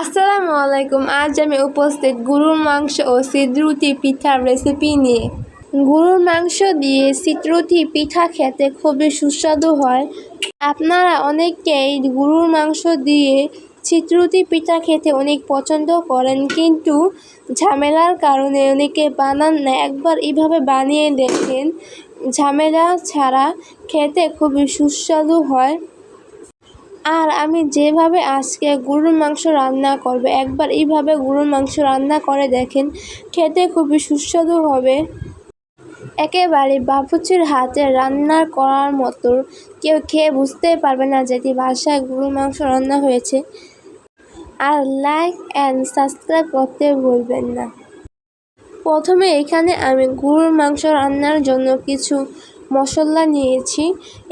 আসসালামু আলাইকুম। আজ আমি উপস্থিত গরুর মাংস ও সিদ্রুতি পিঠার রেসিপি নিয়ে। গরুর মাংস দিয়ে সিদ্রুতি পিঠা খেতে খুবই সুস্বাদু হয়। আপনারা অনেকেই গরুর মাংস দিয়ে চিত্রুতি পিঠা খেতে অনেক পছন্দ করেন, কিন্তু ঝামেলার কারণে অনেকে বানান না, একবার এইভাবে বানিয়ে দেখেন। ঝামেলা ছাড়া খেতে খুবই সুস্বাদু হয়। আর আমি যেভাবে আজকে গরুর মাংস রান্না করব, একবার এইভাবে গরুর মাংস রান্না করে দেখেন, খেতে খুবই সুস্বাদু হবে। একেবারে বাপুচির হাতে রান্না করার মতো কেউ খেয়ে বুঝতে পারবে না যেটি বাসায় গরুর মাংস রান্না হয়েছে। আর লাইক অ্যান্ড সাবস্ক্রাইব করতে ভুলবেন না। প্রথমে এখানে আমি গরুর মাংস রান্নার জন্য কিছু মশলা নিয়েছি।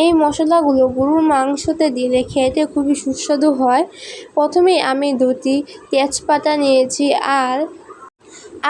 এই মশলাগুলো গরুর মাংসতে দিলে খেতে খুবই সুস্বাদু হয়। প্রথমে আমি দুটি তেজপাতা নিয়েছি আর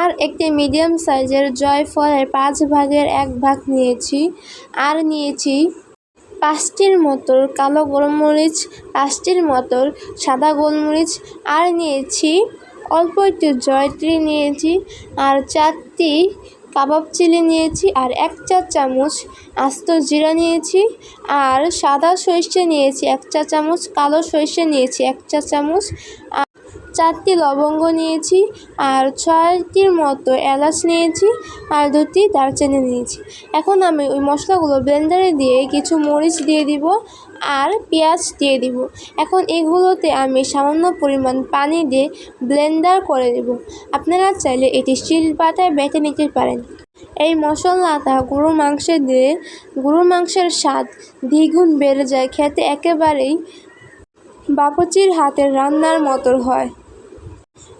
আর একটি মিডিয়াম সাইজের জয়ফলের পাঁচ ভাগের এক ভাগ নিয়েছি। আর নিয়েছি পাঁচটির মতো কালো গোলমরিচ, পাঁচটির মতো সাদা গোলমরিচ। আর নিয়েছি অল্প একটু জয়ত্রী নিয়েছি আর চারটি কাবাব চিলি নিয়েছি আর এক চা চামচ আস্ত জিরা নিয়েছি আর সাদা সরষে নিয়েছি, এক চা চামচ কালো সরষে নিয়েছি, এক চা চামচ চারটি লবঙ্গ নিয়েছি, আর ছয়টির মতো এলাচ নিয়েছি, আর দুটি দারচিনি নিয়েছি। এখন আমি ওই মশলাগুলো ব্লেন্ডারে দিয়ে কিছু মরিচ দিয়ে দিব, আর পেঁয়াজ দিয়ে দিব। এখন এগুলোতে আমি সামান্য পরিমাণ পানি দিয়ে ব্লেন্ডার করে দেব আপনারা চাইলে এটি শিল পাতায় বেটে নিতে পারেন। এই মশলাটা গরু মাংসে দিয়ে গরুর মাংসের স্বাদ দ্বিগুণ বেড়ে যায়, খেতে একেবারেই বাপচির হাতের রান্নার মতো হয়।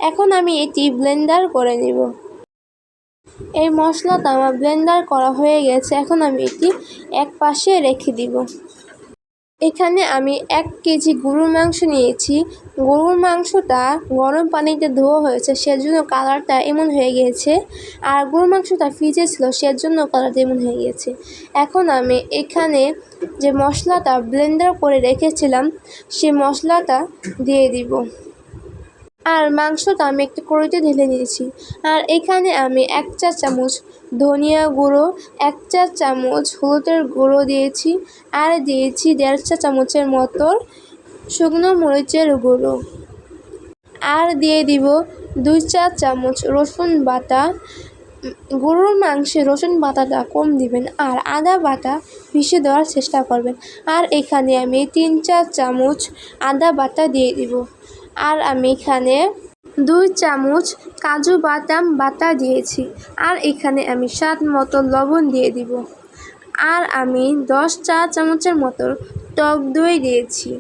এখন আমি এটি ব্লেন্ডার করে নিব। এই মশলাটা আমার ব্লেন্ডার করা হয়ে গেছে। এখন আমি এটি এক পাশে রেখে দিব। এখানে আমি এক কেজি গরুর মাংস নিয়েছি। গরুর মাংসটা গরম পানিতে ধোয়া হয়েছে, সেজন্য কালারটা এমন হয়ে গিয়েছে। আর গরুর মাংসটা ফ্রিজে ছিল, সেজন্য কালারটা এমন হয়ে গিয়েছে। এখন আমি এখানে যে মশলাটা ব্লেন্ডার করে রেখেছিলাম, সে মশলাটা দিয়ে দিব। আর মাংসটা আমি একটা কড়াইতে ঢেলে নিয়েছি। আর এখানে আমি এক চা চামচ ধনিয়া গুঁড়ো, এক চা চামচ হলুদের গুঁড়ো দিয়েছি আর দিয়েছি দেড় চা চামচের মতো শুকনো মরিচের গুঁড়ো। আর দিয়ে দিব দুই চা চামচ রসুন বাটা। গরুর মাংসে রসুন বাটাটা কম দিবেন আর আদা বাটা মিশিয়ে দেওয়ার চেষ্টা করবেন। আর এখানে আমি তিন চার চামচ আদা বাটা দিয়ে দিব। আর আমি এখানে দুই চামচ কাজু বাদাম বাটা দিয়েছি। আর এখানে আমি স্বাদ মতো লবণ দিয়ে দিব। আর আমি দশ চা চামচের মতো টক দই দিয়েছি।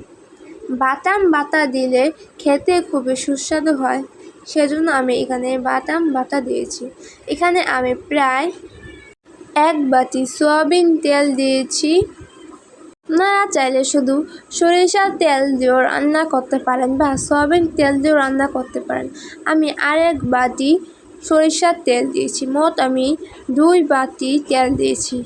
বাদাম বাটা দিলে খেতে খুবই সুস্বাদু হয়। সেজন্য আমি এখানে বাদাম বাটা দিয়েছি। এখানে আমি প্রায় এক বাটি সয়াবিন তেল দিয়েছি। আপনারা চাইলে শুধু সরিষার তেল দিয়েও রান্না করতে পারেন বা সয়াবিন তেল দিয়েও রান্না করতে পারেন। আমি আরেক বাটি সরিষার তেল দিয়েছি, মোট আমি দুই বাটি তেল দিয়েছি।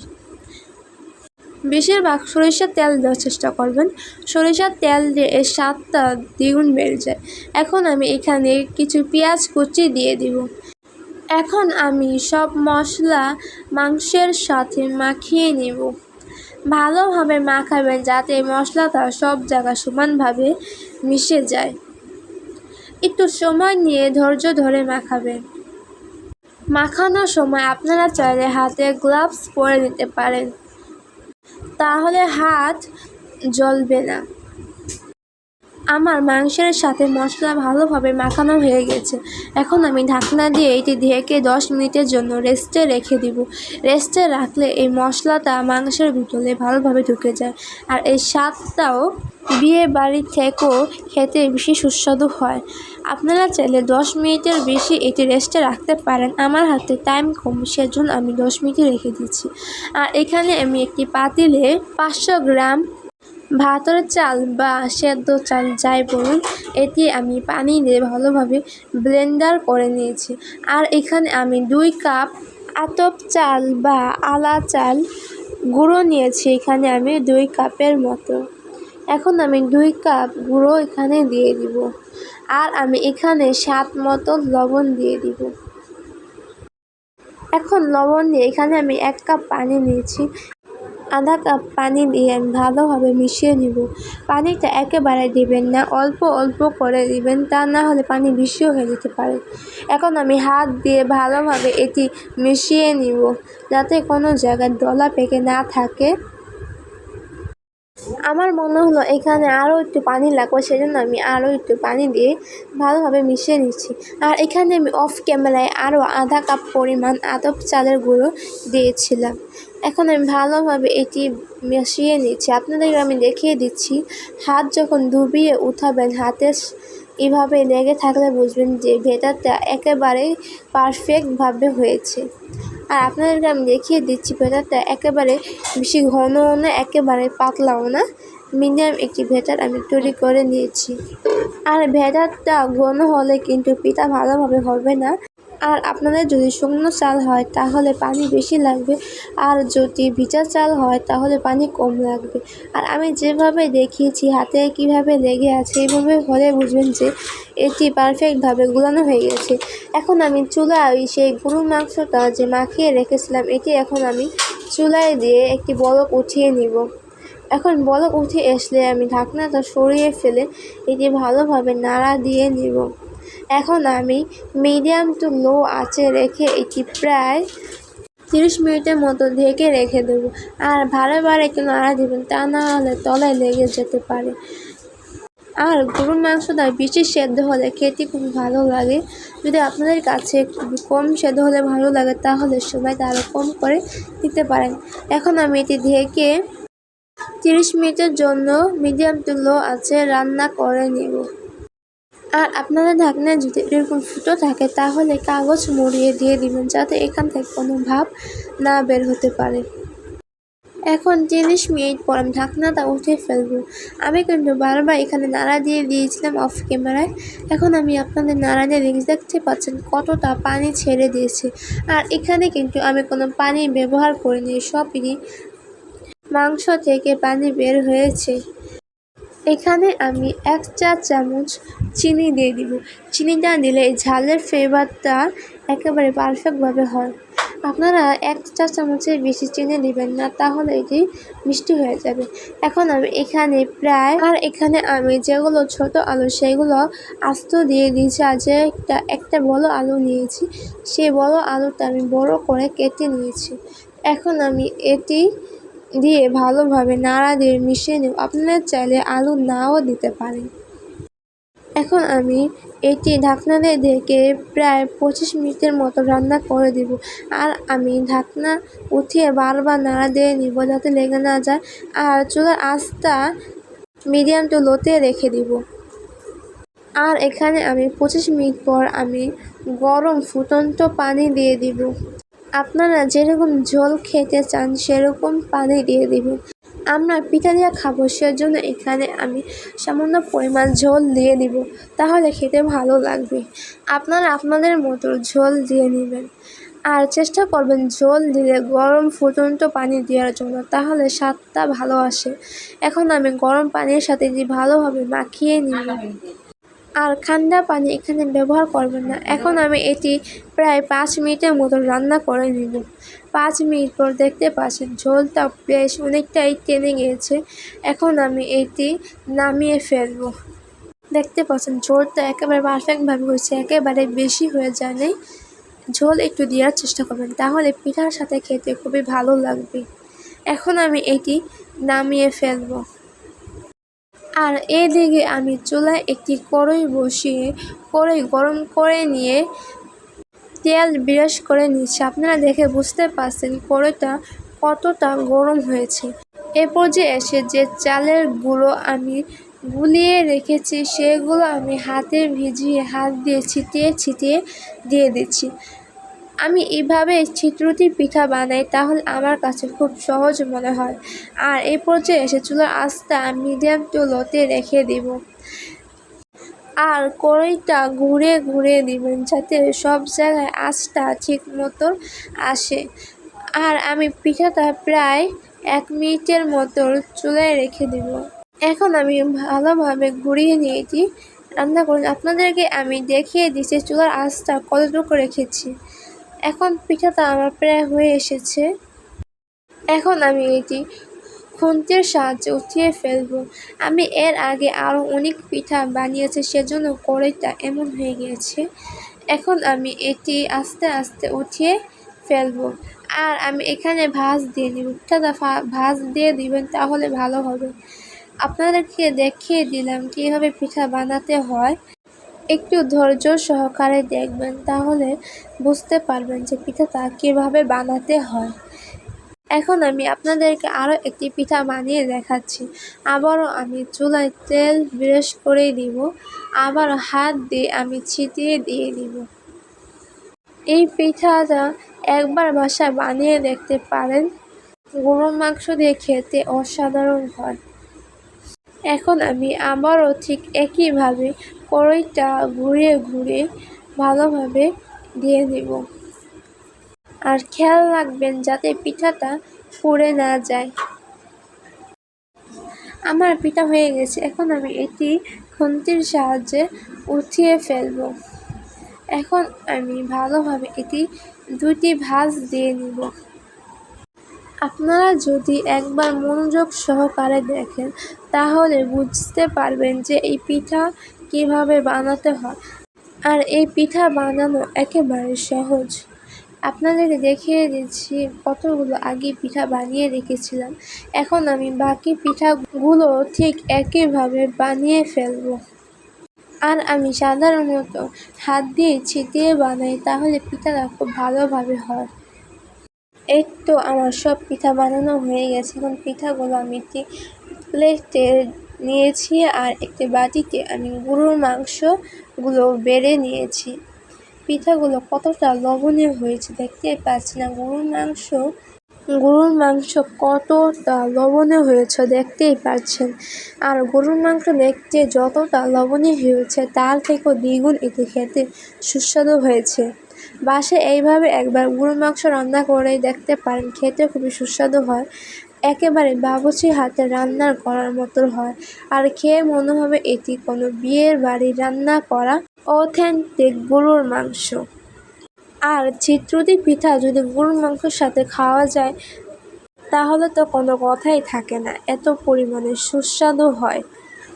বেশিরভাগ সরিষার তেল দেওয়ার চেষ্টা করবেন। সরিষার তেল দিয়ে এর স্বাদটা দ্বিগুণ বেড়ে যায়। এখন আমি এখানে কিছু পেঁয়াজ কুচি দিয়ে দিব। এখন আমি সব মশলা মাংসের সাথে মাখিয়ে নেব। ভালোভাবে মাখাবেন যাতে মশলাটা সব জায়গায় সমানভাবে মিশে যায়। একটু সময় নিয়ে ধৈর্য ধরে মাখাবেন। মাখানোর সময় আপনারা চাইলে হাতে গ্লাভস পরে নিতে পারেন। তাহলে হাত জ্বলবে না। আমার মাংসের সাথে মশলা ভালোভাবে মাখানো হয়ে গেছে। এখন আমি ঢাকনা দিয়ে এটি ঢেকে দশ মিনিটের জন্য রেস্টে রেখে দিব। রেস্টে রাখলে এই মশলাটা মাংসের ভিতরে ভালোভাবে ঢুকে যায়। আর এই স্বাদটাও বিয়ে বাড়ি থেকেও খেতে বেশি সুস্বাদু হয়। আপনারা চাইলে দশ মিনিটের বেশি এটি রেস্টে রাখতে পারেন। আমার হাতে টাইম কম, সেজন্য আমি দশ মিনিটে রেখে দিচ্ছি আর এখানে আমি একটি পাতিলে পাঁচশো গ্রাম ভাতের চাল বা সেদ্ধ চাল যাই বলুন এটি আমি পানি দিয়ে ভালোভাবে ব্লেন্ডার করে নিয়েছি। আর এখানে আমি দুই কাপ আতপ চাল বা আলা চাল গুঁড়ো নিয়েছি, এখানে আমি দুই কাপের মতো। এখন আমি দুই কাপ গুঁড়ো এখানে দিয়ে দিব। আর আমি এখানে স্বাদ মতো লবণ দিয়ে দিব। এখন লবণ দিয়ে এখানে আমি এক কাপ পানি নিয়েছি। আধা কাপ পানি দিয়ে ভালোভাবে মিশিয়ে নিব। পানিটা একেবারে দিবেন না, অল্প অল্প করে দিবেন, তা না হলে পানি বেশিও হয়ে যেতে পারে। এখন আমি হাত দিয়ে ভালোভাবে এটি মিশিয়ে নিব যাতে কোনো জায়গায় দলা পেকে না থাকে। আমার মনে হলো এখানে আরও একটু পানি লাগবে, সেজন্য আমি আরও একটু পানি দিয়ে ভালোভাবে মিশিয়ে নিচ্ছি। আর এখানে আমি অফ ক্যামেরায় আরও আধা কাপ পরিমাণ আতপ চালের গুঁড়ো দিয়েছিলাম। এখন আমি ভালোভাবে এটি মিশিয়ে নিচ্ছি। আপনাদেরকে আমি দেখিয়ে দিচ্ছি, হাত যখন ডুবিয়ে উঠাবেন, হাতে এভাবে লেগে থাকলে বুঝবেন যে ভেতরটা একেবারেই পারফেক্টভাবে হয়েছে। আর আপনাদেরকে আমি দেখিয়ে দিচ্ছি, ভেতরটা একেবারে বেশি ঘনও না, একেবারে পাতলাও না। মিডিয়াম একটি ভেতর আমি তৈরি করে নিয়েছি। আর ভেতরটা ঘন হলে কিন্তু পিঠা ভালোভাবে হবে না। আর আপনাদের যদি শুকনো চাল হয়, তাহলে পানি বেশি লাগবে। আর যদি ভিজা চাল হয়, তাহলে পানি কম লাগবে। আর আমি যেভাবে দেখিয়েছি, হাতে কীভাবে লেগে আছে এইভাবে হলে বুঝবেন যে এটি পারফেক্টভাবে গুলানো হয়ে গেছে। এখন আমি চুলায় সেই গরুর মাংসটা যে মাখিয়ে রেখেছিলাম, এটি এখন আমি চুলায় দিয়ে একটি বলক উঠিয়ে নিব। এখন বলক উঠে আসলে আমি ঢাকনাটা সরিয়ে ফেলে এটি ভালোভাবে নাড়া দিয়ে নিব। এখন আমি মিডিয়াম টু লো আঁচে রেখে এটি প্রায় তিরিশ মিনিটের মতো ঢেকে রেখে দেবো। আর ভালো ভালো একটু নাড়া দেবেন, তা না হলে তলায় লেগে যেতে পারে। আর গরুর মাংসটা বেশি সেদ্ধ হলে খেতে খুব ভালো লাগে। যদি আপনাদের কাছে খুবই কম সেদ্ধ হলে ভালো লাগে, তাহলে সময়টা আরও কম করে দিতে পারেন। এখন আমি এটি ঢেকে তিরিশ মিনিটের জন্য মিডিয়াম টু লো আছে রান্না করে নেব। আর আপনাদের ঢাকনায় যদি এরকম ফুটো থাকে, তাহলে কাগজ মুড়িয়ে দিয়ে দিবেন যাতে এখান থেকে কোনো ভাব না বের হতে পারে। এখন তিরিশ মিনিট পর আমি ঢাকনাটা উঠে ফেলব। আমি কিন্তু বারবার এখানে নাড়া দিয়ে দিয়েছিলাম অফ ক্যামেরায় এখন আমি আপনাদের নাড়া দিয়ে দেখতে পাচ্ছেন কতটা পানি ছেড়ে দিয়েছে। আর এখানে কিন্তু আমি কোনো পানি ব্যবহার করিনি, সবই মাংস থেকে পানি বের হয়েছে। এখানে আমি এক চা চামচ চিনি দিয়ে দিব। চিনিটা দিলে এই ঝালের ফ্লেভারটা একেবারে পারফেক্টভাবে হয়। আপনারা এক চা চামচের বেশি চিনি দিবেন না, তাহলে এটি মিষ্টি হয়ে যাবে। এখন আমি এখানে প্রায় আর এখানে আমি যেগুলো ছোট আলু, সেগুলো আস্ত দিয়ে দিয়েছি। আর যে একটা একটা বড় আলু নিয়েছি সেই বড় আলুটা আমি বড় করে কেটে নিয়েছি। এখন আমি এটি দিয়ে ভালোভাবে নাড়া দিয়ে মিশিয়ে নেব আপনারা চাইলে আলু নাও দিতে পারেন। এখন আমি এটি ঢাকনা দিয়ে ঢেকে প্রায় পঁচিশ মিনিটের মতো রান্না করে দিব। আর আমি ঢাকনা উঠিয়ে বারবার নাড়া দিয়ে নিব যাতে লেগে না যায়। আর চুলার আঁচটা মিডিয়াম টু লোতে রেখে দিব। আর এখানে আমি পঁচিশ মিনিট পর আমি গরম ফুটন্ত পানি দিয়ে দিব। আপনারা যেরকম ঝোল খেতে চান, সেরকম পানি দিয়ে দিবেন। আমরা পিঠা দিয়ে খাব, সেজন্য এখানে আমি সামান্য পরিমাণ ঝোল দিয়ে দিব। তাহলে খেতে ভালো লাগবে। আপনারা আপনাদের মতো ঝোল দিয়ে নেবেন। আর চেষ্টা করবেন ঝোল দিলে গরম ফুটন্ত পানি দেওয়ার জন্য, তাহলে স্বাদটা ভালো আসে। এখন আমি গরম পানির সাথে ভালোভাবে মাখিয়ে নিব আর ঠান্ডা পানি এখানে ব্যবহার করবেন না। এখন আমি এটি প্রায় পাঁচ মিনিটের মতো রান্না করে নিব। পাঁচ মিনিট পর দেখতে পাচ্ছেন ঝোলটা বেশ অনেকটাই টেনে গিয়েছে। এখন আমি এটি নামিয়ে ফেলব। দেখতে পাচ্ছেন ঝোলটা একেবারে পারফেক্টভাবে হয়েছে, একেবারে বেশি হয়ে যায় নাই ঝোল একটু দেওয়ার চেষ্টা করবেন, তাহলে পিঠার সাথে খেতে খুবই ভালো লাগবে। এখন আমি এটি নামিয়ে ফেলব। আর এদিকে আমি চুলায় একটি কড়াই বসিয়ে, কড়াই গরম করে নিয়ে তেল ব্রাশ করে নিচ্ছি। আপনারা দেখে বুঝতে পারছেন কড়াইটা কতটা গরম হয়েছে। এ পর্যায়ে এসে যে চালের গুঁড়ো আমি গুলিয়ে রেখেছি, সেগুলো আমি হাতে ভিজিয়ে হাত দিয়ে ছিটিয়ে ছিটিয়ে দিয়ে দিচ্ছি। আমি এইভাবে ছিটরুটি পিঠা বানাই তাহলে আমার কাছে খুব সহজ মনে হয়। আর এই পর্যায়ে এসে চুলার আঁচটা মিডিয়াম টু লোতে রেখে দিব। আর কড়াইটা ঘুরে ঘুরে দিবেন যাতে সব জায়গায় আঁচটা ঠিক মতো আসে। আর আমি পিঠাটা প্রায় এক মিনিটের মতো চুলায় রেখে দিব। এখন আমি ভালোভাবে ঘুরিয়ে নিয়েছি রান্না করুন। আপনাদেরকে আমি দেখিয়ে দিচ্ছি চুলার আঁচটা কতটুকু রেখেছি। এখন পিঠাটা আমার প্রায় হয়ে এসেছে। এখন আমি এটি খুন্তির সাহায্যে উঠিয়ে ফেলব। আমি এর আগে আরও অনেক পিঠা বানিয়েছি, সেজন্য কড়াইটা এমন হয়ে গিয়েছে। এখন আমি এটি আস্তে আস্তে উঠিয়ে ফেলব। আর আমি এখানে ভাঁজ দিয়ে নিব। পিঠাটা ভাঁজ দিয়ে দিবেন তাহলে ভালো হবে। আপনাদেরকে দেখিয়ে দিলাম কীভাবে পিঠা বানাতে হয়। একটু ধৈর্য সহকারে দেখবেন, তাহলে বুঝতে পারবেন যে পিঠাটা কীভাবে বানাতে হয়। এখন আমি আপনাদেরকে আরও একটি পিঠা বানিয়ে দেখাচ্ছি। আবারও আমি চুলায় তেল ব্রাশ করে দিব আবার হাত দিয়ে আমি ছিটিয়ে দিয়ে দিব এই পিঠাটা একবার বাসায় বানিয়ে দেখতে পারেন। গরুর মাংস দিয়ে খেতে অসাধারণ হয়। এখন আমি আবারও ঠিক একইভাবে কড়াইটা ঘুরিয়ে ঘুরিয়ে ভালোভাবে দিয়ে দেব। আর খেয়াল রাখবেন যাতে পিঠাটা পুড়ে না যায়। আমার পিঠা হয়ে গেছে। এখন আমি এটি খুন্তির সাহায্যে উঠিয়ে ফেলব। এখন আমি ভালোভাবে এটি দুটি ভাঁজ দিয়ে নিব। আপনারা যদি একবার মনোযোগ সহকারে দেখেন, তাহলে বুঝতে পারবেন যে এই পিঠা কীভাবে বানাতে হয়? আর এই পিঠা বানানো একেবারে সহজ। আপনাদেরকে দেখিয়ে দিচ্ছি, কতগুলো আগে পিঠা বানিয়ে রেখেছিলাম। এখন আমি বাকি পিঠাগুলো ঠিক একইভাবে বানিয়ে ফেলব। আর আমি সাধারণত হাত দিয়ে ছিটিয়ে বানাই, তাহলে পিঠাটা খুব ভালোভাবে হয়। এই তো আমার সব পিঠা বানানো হয়ে গেছে। এখন পিঠাগুলো আমি একটি প্লেটে নিয়েছি আর একটি বাটিতে আমি গরুর মাংসগুলো বেড়ে নিয়েছি। পিঠাগুলো কতটা লবণীয় হয়েছে দেখতে পাচ্ছি না। গরুর মাংস গরুর মাংস কতটা লবণীয় হয়েছে দেখতেই পাচ্ছেন। আর গরুর মাংস দেখতে যতটা লবণীয় হয়েছে তার থেকেও দ্বিগুণ এটি খেতে সুস্বাদু হয়েছে। বাসে এইভাবে একবার গরুর মাংস রান্না করে দেখতে পারেন খেতে খুবই সুস্বাদু হয়। একেবারে বাবুচি হাতে রান্নার করার মতো হয়। আর খেয়ে মনে হবে এটি কোনো বিয়ের বাড়ি রান্না করা অথেন্টিক গরুর মাংস। আর চিত্রুতি পিঠা যদি গরুর মাংসের সাথে খাওয়া যায়, তাহলে তো কোনো কথাই থাকে না, এত পরিমাণে সুস্বাদু হয়।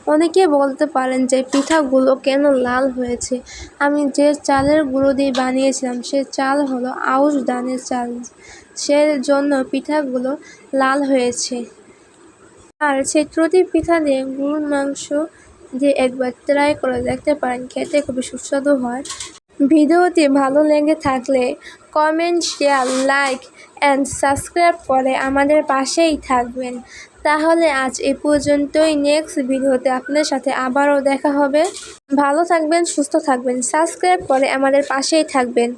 অনেকে বলতে পারেন যে পিঠাগুলো কেন লাল হয়েছে। আমি যে চালের গুঁড়ো দিয়ে বানিয়েছিলাম, সে চাল হলো আউশ ধানের চাল। সেজন্য পিঠাগুলো লাল হয়েছে। আর চিত্রতি পিঠা দিয়ে গরুর মাংস দিয়ে একবার ট্রাই করে দেখতে পারেন, খেতে খুবই সুস্বাদু হয়। ভিডিওটি ভালো লেগে থাকলে comment share like and subscribe করে আমাদের পাশেই থাকবেন। তাহলে আজ এ পর্যন্তই নেক্সট ভিডিওতে আপনাদের সাথে আবারও দেখা হবে। ভালো থাকবেন, সুস্থ থাকবেন সাবস্ক্রাইব করে আমাদের পাশেই থাকবেন।